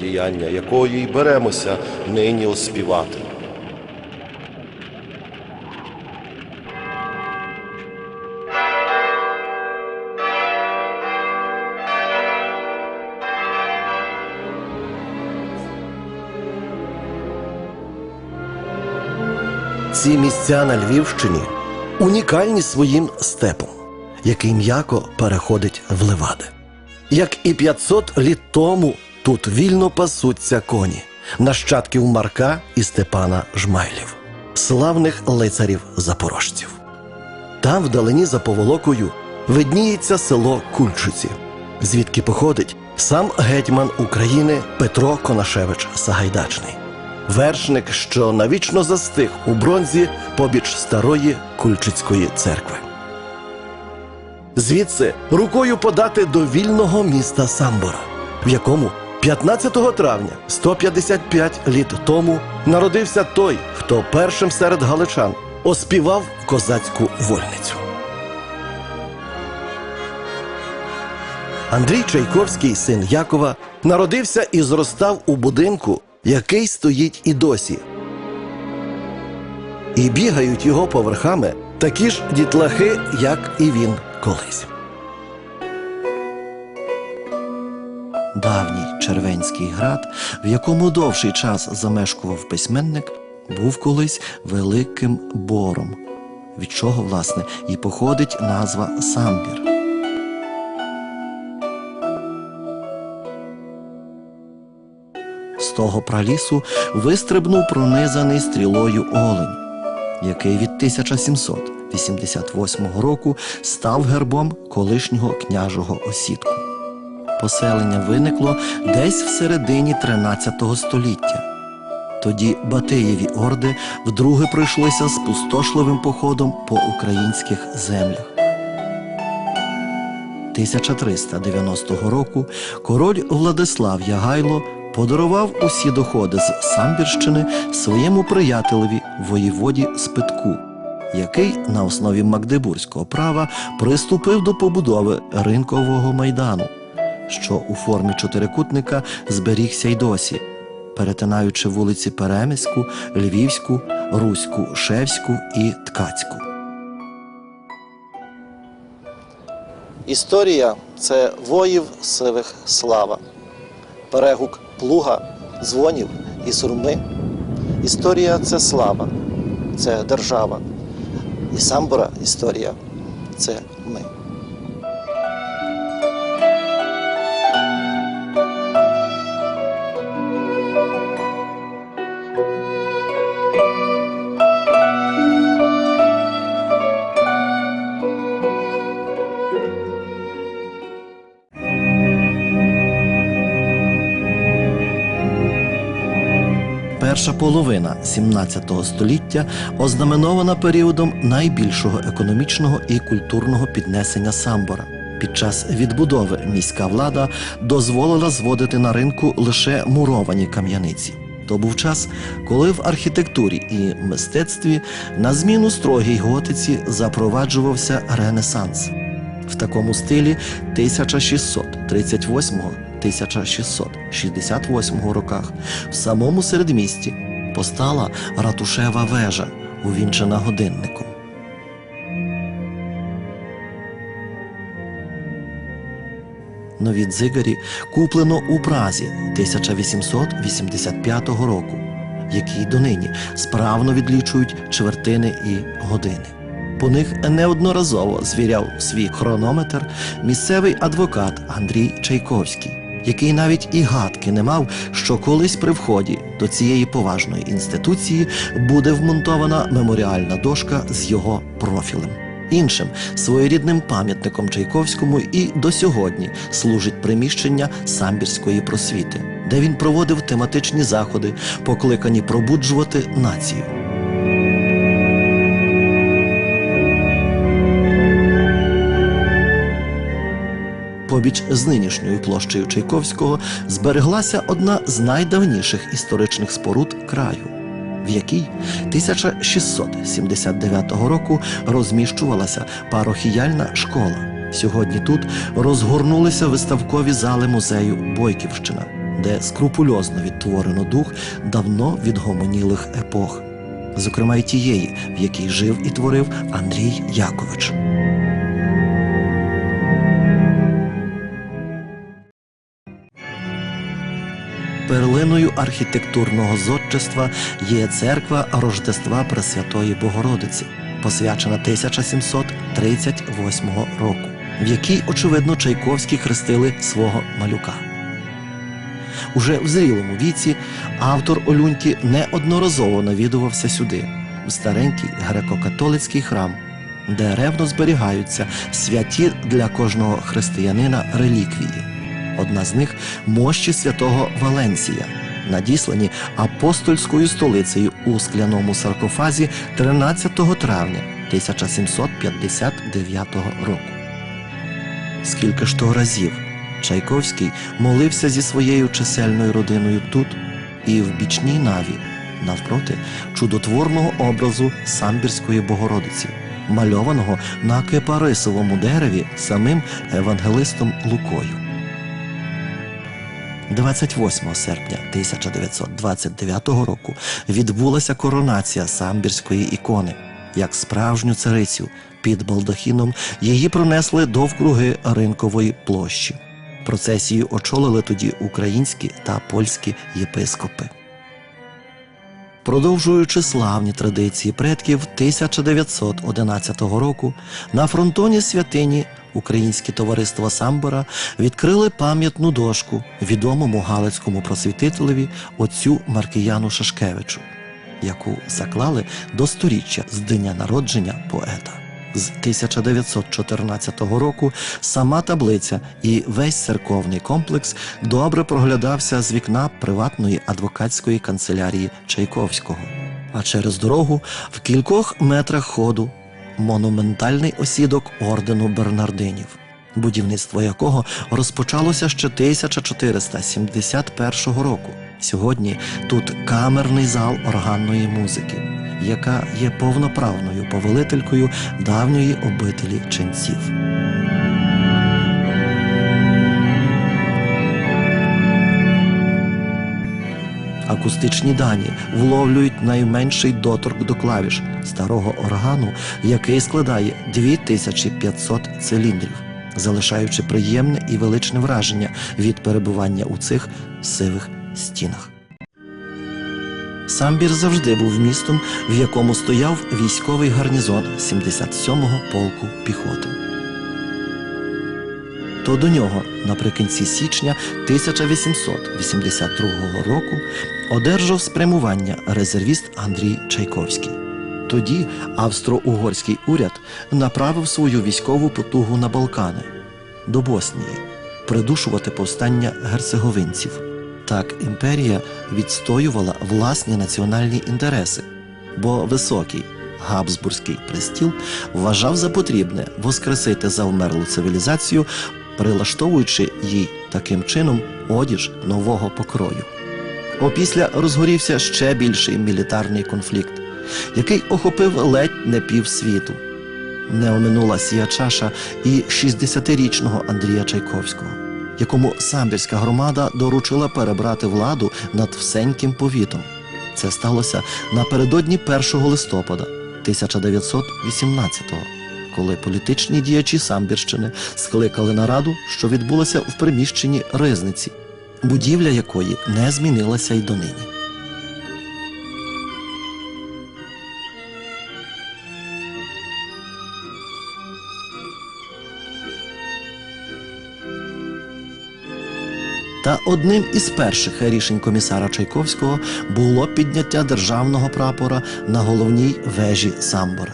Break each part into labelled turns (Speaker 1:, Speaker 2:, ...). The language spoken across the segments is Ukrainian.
Speaker 1: діяння якої й беремося нині оспівати.
Speaker 2: Ці місця на Львівщині унікальні своїм степом, який м'яко переходить в левади. Як і 500 літ тому тут вільно пасуться коні, нащадків Марка і Степана Жмайлів, славних лицарів запорожців. Там, вдалині за поволокою, видніється село Кульчиці, звідки походить сам гетьман України Петро Конашевич Сагайдачний, вершник, що навічно застиг у бронзі побіч старої Кульчицької церкви. Звідси рукою подати до вільного міста Самбора, в якому 15 травня 155 літ тому народився той, хто першим серед галичан оспівав козацьку вольницю. Андрій Чайковський, син Якова, народився і зростав у будинку, який стоїть і досі. І бігають його поверхами такі ж дітлахи, як і він колись. Давній Червенський град, в якому довший час замешкував письменник, був колись великим бором, від чого, власне, і походить назва Самбір. З того пралісу вистрибнув пронизаний стрілою олень, який від 1788 року став гербом колишнього княжого осідку. Поселення виникло десь в середині 13 століття. Тоді Батиєві орди вдруге пройшлися спустошливим походом по українських землях. 1390 року король Владислав Ягайло подарував усі доходи з Самбірщини своєму приятелеві воєводі Спитку, який на основі магдебурзького права приступив до побудови ринкового майдану, що у формі чотирикутника зберігся й досі, перетинаючи вулиці Перемиську, Львівську, Руську, Шевську і Ткацьку.
Speaker 3: Історія це воїв сивих слава, перегук плуга, дзвонів і сурми. Історія це слава, це держава. І самбора історія це ми.
Speaker 2: Перша половина 17 століття ознаменована періодом найбільшого економічного і культурного піднесення самбора. Під час відбудови міська влада дозволила зводити на ринку лише муровані кам'яниці. То був час, коли в архітектурі і мистецтві на зміну строгій готиці запроваджувався ренесанс. В такому стилі 1638-1668 роках в самому середмісті постала ратушева вежа, увінчена годинником. Нові дзигарі куплено у Празі 1885 року, які донині справно відлічують чвертини і години. По них неодноразово звіряв свій хронометр місцевий адвокат Андрій Чайковський, який навіть і гадки не мав, що колись при вході до цієї поважної інституції буде вмонтована меморіальна дошка з його профілем. Іншим своєрідним пам'ятником Чайковському і до сьогодні служить приміщення самбірської просвіти, де він проводив тематичні заходи, покликані пробуджувати націю. Побіч з нинішньою площею Чайковського збереглася одна з найдавніших історичних споруд краю, в якій 1679 року розміщувалася парохіяльна школа. Сьогодні тут розгорнулися виставкові зали музею Бойківщина, де скрупульозно відтворено дух давно відгомонілих епох, зокрема й тієї, в якій жив і творив Андрій Якович. Перлиною архітектурного зодчества є церква Рождества Пресвятої Богородиці, посвячена 1738 року, в якій, очевидно, Чайковський хрестили свого малюка. Уже в зрілому віці автор Олюньки неодноразово навідувався сюди, в старенький греко-католицький храм, де ревно зберігаються святі для кожного християнина реліквії. Одна з них мощі святого Валенсія, надіслані апостольською столицею у скляному саркофазі 13 травня 1759 року. Скільки ж то разів Чайковський молився зі своєю чисельною родиною тут і в бічній наві, навпроти чудотворного образу самбірської Богородиці, мальованого на кипарисовому дереві самим евангелистом Лукою. 28 серпня 1929 року відбулася коронація самбірської ікони. Як справжню царицю під балдахіном її пронесли довкруги ринкової площі. Процесію очолили тоді українські та польські єпископи. Продовжуючи славні традиції предків 1911 року на фронтоні святині Українське товариство Самбора відкрили пам'ятну дошку відомому галицькому просвітителеві отцю Маркіяну Шашкевичу, яку заклали до сторіччя з дня народження поета. З 1914 року сама таблиця і весь церковний комплекс добре проглядався з вікна приватної адвокатської канцелярії Чайковського. А через дорогу в кількох метрах ходу монументальний осідок ордену Бернардинів, будівництво якого розпочалося ще 1471 року. Сьогодні тут камерний зал органної музики, яка є повноправною повелителькою давньої обителі ченців. Акустичні дані вловлюють найменший доторк до клавіш старого органу, який складає 2500 циліндрів, залишаючи приємне і величне враження від перебування у цих сивих стінах. Самбір завжди був містом, в якому стояв військовий гарнізон 77-го полку піхоти. То до нього наприкінці січня 1882 року одержав спрямування резервіст Андрій Чайковський. Тоді австро-угорський уряд направив свою військову потугу на Балкани до Боснії придушувати повстання герцеговинців. Так імперія відстоювала власні національні інтереси, бо високий Габсбурзький престіл вважав за потрібне воскресити завмерлу цивілізацію, прилаштовуючи їй таким чином одіж нового покрою. Опісля розгорівся ще більший мілітарний конфлікт, який охопив ледь не півсвіту. Не оминула сія чаша і 60-річного Андрія Чайковського, якому самбірська громада доручила перебрати владу над всеньким повітом. Це сталося напередодні 1 листопада 1918-го, коли політичні діячі Самбірщини скликали нараду, що відбулася в приміщенні Ризниці, будівля якої не змінилася й донині. Та одним із перших рішень комісара Чайковського було підняття державного прапора на головній вежі Самбора.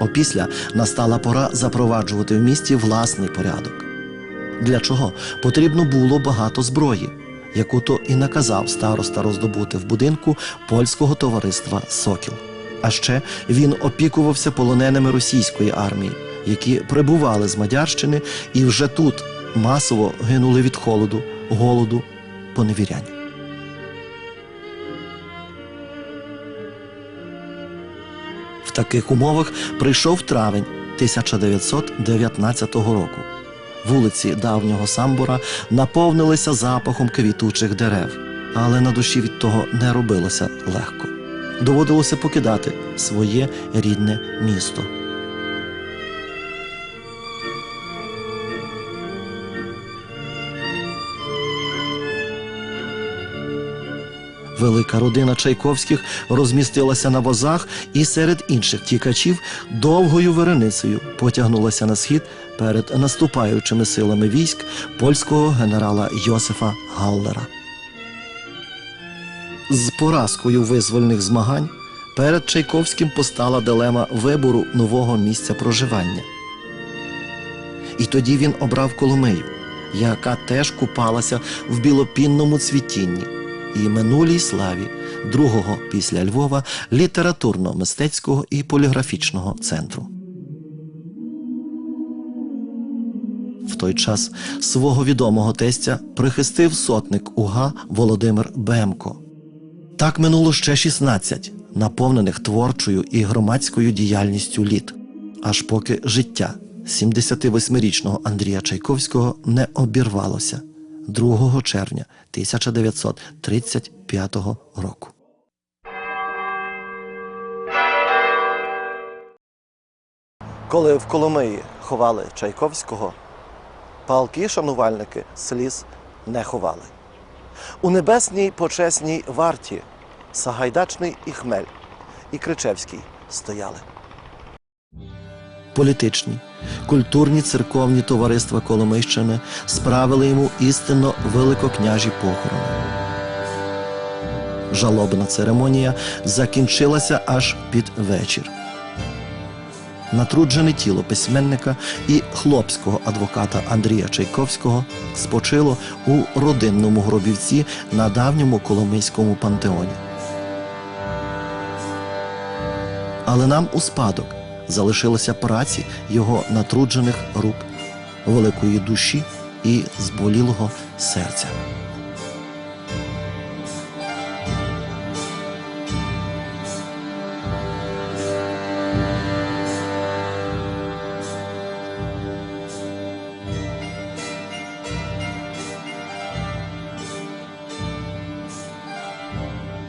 Speaker 2: Опісля настала пора запроваджувати в місті власний порядок. Для чого потрібно було багато зброї, яку то і наказав староста роздобути в будинку польського товариства Сокіл. А ще він опікувався полоненими російської армії, які прибували з Мадярщини і вже тут масово гинули від холоду, голоду, поневіряння. В таких умовах прийшов травень 1919 року. Вулиці давнього самбора наповнилися запахом квітучих дерев, але на душі від того не робилося легко. Доводилося покидати своє рідне місто. Велика родина Чайковських розмістилася на возах і серед інших тікачів довгою вереницею потягнулася на схід перед наступаючими силами військ польського генерала Йосифа Галлера. З поразкою визвольних змагань перед Чайковським постала дилема вибору нового місця проживання. І тоді він обрав Коломию, яка теж купалася в білопінному цвітінні і минулій славі другого після Львова літературно-мистецького і поліграфічного центру. В той час свого відомого тестя прихистив сотник УГА Володимир Бемко. Так минуло ще 16, наповнених творчою і громадською діяльністю літ, аж поки життя 78-річного Андрія Чайковського не обірвалося 2 червня 1935 року. Коли в Коломиї ховали Чайковського, палки шанувальники сліз не ховали. У небесній почесній варті Сагайдачний і Хмель і Кричевський стояли. Політичні, культурні церковні товариства Коломийщини справили йому істинно великокняжі похорони. Жалобна церемонія закінчилася аж під вечір. Натруджене тіло письменника і хлопського адвоката Андрія Чайковського спочило у родинному гробівці на давньому Коломийському пантеоні. Але нам у спадок залишилися праці його натруджених рук, великої душі і зболілого серця.